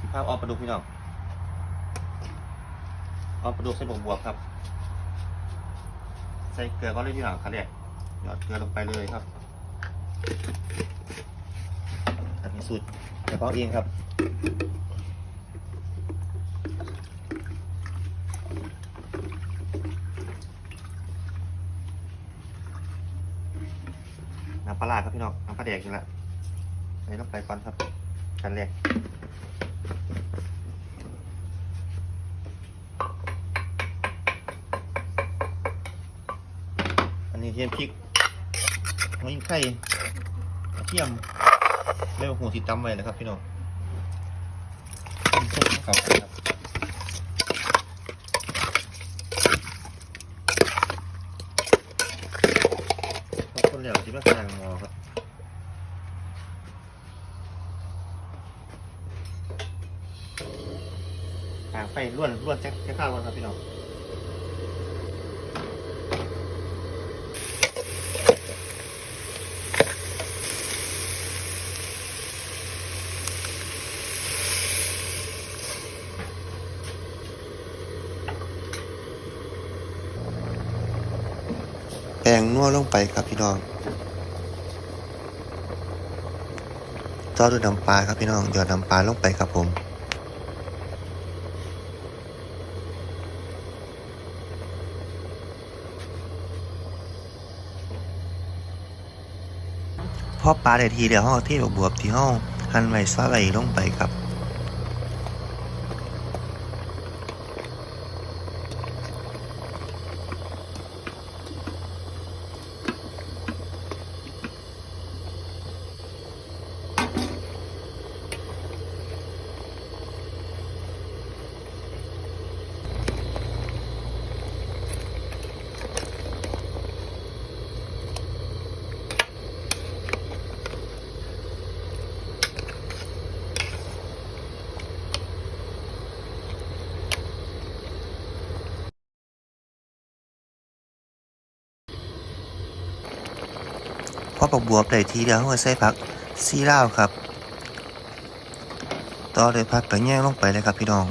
สิภาพออกปลาดุกพี่น้องออกปลาดุกใส่บวบวบครับ ใส่เกลือก็เลยพี่น้องครับเนี่ยหยอดเกลือลงไปเลยครับอันนี้สูตรเฉพาะเองครับน้ำปลาร้าครับพี่น้องน้ำปลาแดกอยู่แล้วใส่ลงไปก่อนครับขั้นแรก นนี้เทียมพริกหัวยิงไข่กระเทียมเรียกว่าหูที่ตำไว้นะครับพี่น้องต้มซุปของเขาครับคนเหลวที่มาใส่หมอครับหางไฟล้วนล้วนแจ็คแจ็คข้าวครับพี่น้อง ป้งนัวลงไปครับพี่น้องต่อด้วยน้ำปลาครับพี่น้องหยอดน้ำปลาลงไปครับผมพอปลาได้ทีเดียวห้องที่บวบที่ห้องหั่นไว้ซอยไว้ลงไปครับ พอปักบวบได้ทีเดียวเขาก็ใส่ผักซีลาครับ ต่อด้วยผักกระแย่งลงไปเลยครับพี่น้อง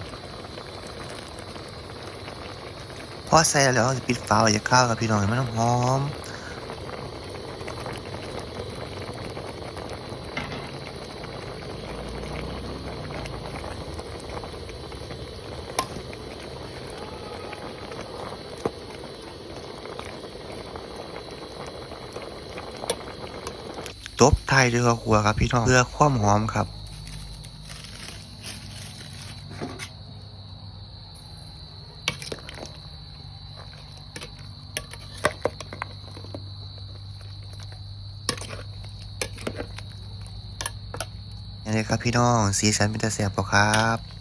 พอใส่แล้วเราจะปิดฝาไว้จะข้าวครับพี่น้องให้มันหอม ตบไทายด้วยข้าวคั่วครับพี่น้องเพื่อความหอมครับนี่เลยครับพี่น้องสีสันเป็นตาแสบปะครับ